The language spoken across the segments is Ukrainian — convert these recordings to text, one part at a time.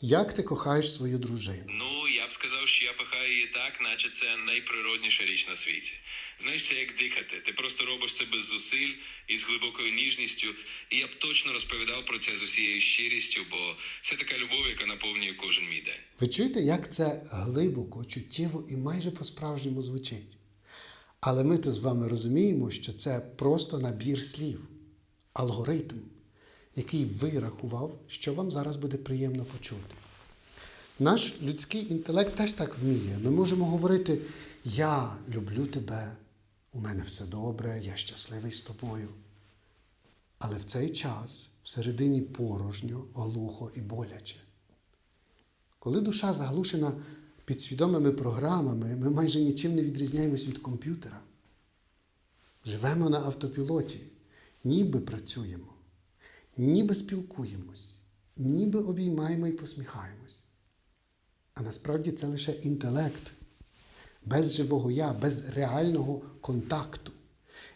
Як ти кохаєш свою дружину? Ну, я б сказав, що я пихаю її так, наче це найприродніша річ на світі. Знаєш, це як дихати. Ти просто робиш це без зусиль і з глибокою ніжністю. І я б точно розповідав про це з усією щирістю, бо це така любов, яка наповнює кожен мій день. Ви чуєте, як це глибоко, чуттєво і майже по-справжньому звучить? Але ми то з вами розуміємо, що це просто набір слів, алгоритм, який ви рахував, що вам зараз буде приємно почути. Наш людський інтелект теж так вміє. Ми можемо говорити: Я люблю тебе, у мене все добре, я щасливий з тобою. Але в цей час всередині порожньо, глухо і боляче. Коли душа заглушена підсвідомими програмами, ми майже нічим не відрізняємось від комп'ютера. Живемо на автопілоті, ніби працюємо, ніби спілкуємось, ніби обіймаємо і посміхаємось. А насправді це лише інтелект, без живого я, без реального контакту.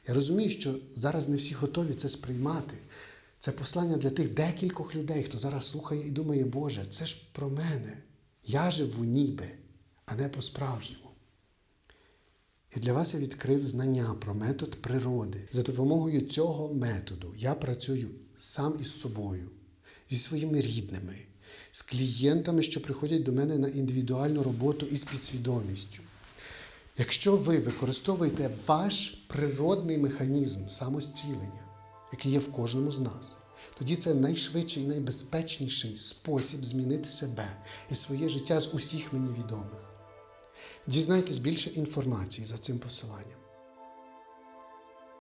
Я розумію, що зараз не всі готові це сприймати. Це послання для тих декількох людей, хто зараз слухає і думає, Боже, це ж про мене. Я живу ніби, а не по-справжньому. І для вас я відкрив знання про метод природи. За допомогою цього методу я працюю сам із собою, зі своїми рідними, з клієнтами, що приходять до мене на індивідуальну роботу із підсвідомістю. Якщо ви використовуєте ваш природний механізм самостілення, який є в кожному з нас, тоді це найшвидший і найбезпечніший спосіб змінити себе і своє життя з усіх мені відомих. Дізнайтесь більше інформації за цим посиланням.